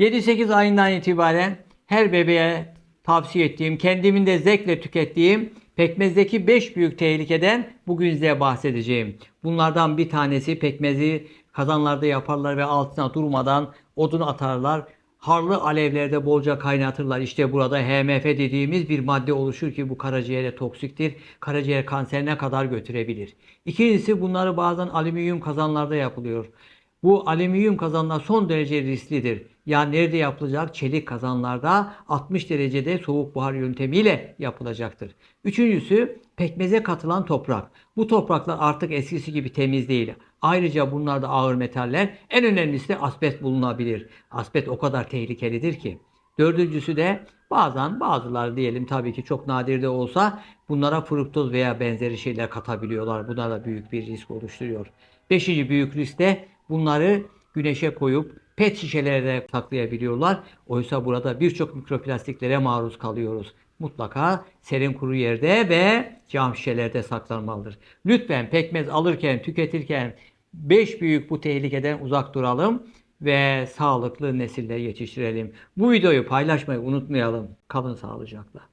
7-8 ayından itibaren her bebeğe tavsiye ettiğim, kendimin de zevkle tükettiğim pekmezdeki 5 büyük tehlikeden bugün size bahsedeceğim. Bunlardan bir tanesi pekmezi kazanlarda yaparlar ve altına durmadan odun atarlar. Harlı alevlerde bolca kaynatırlar. İşte burada HMF dediğimiz bir madde oluşur ki bu karaciğere toksiktir. Karaciğer kanserine kadar götürebilir. İkincisi bunları bazen alüminyum kazanlarda yapılıyor. Bu alüminyum kazanlar son derece risklidir. Yani nerede yapılacak? Çelik kazanlarda 60 derecede soğuk buhar yöntemiyle yapılacaktır. Üçüncüsü pekmeze katılan toprak. Bu topraklar artık eskisi gibi temiz değil. Ayrıca bunlarda ağır metaller, en önemlisi de asbest bulunabilir. Asbest o kadar tehlikelidir ki. Dördüncüsü de bazen bazıları diyelim tabii ki çok nadir de olsa bunlara fruktoz veya benzeri şeyler katabiliyorlar. Buna da büyük bir risk oluşturuyor. Beşinci büyük risk de bunları güneşe koyup pet şişelerde saklayabiliyorlar. Oysa burada birçok mikroplastiklere maruz kalıyoruz. Mutlaka serin kuru yerde ve cam şişelerde saklanmalıdır. Lütfen pekmez alırken, tüketirken 5 büyük bu tehlikeden uzak duralım ve sağlıklı nesiller yetiştirelim. Bu videoyu paylaşmayı unutmayalım. Kalın sağlıcakla.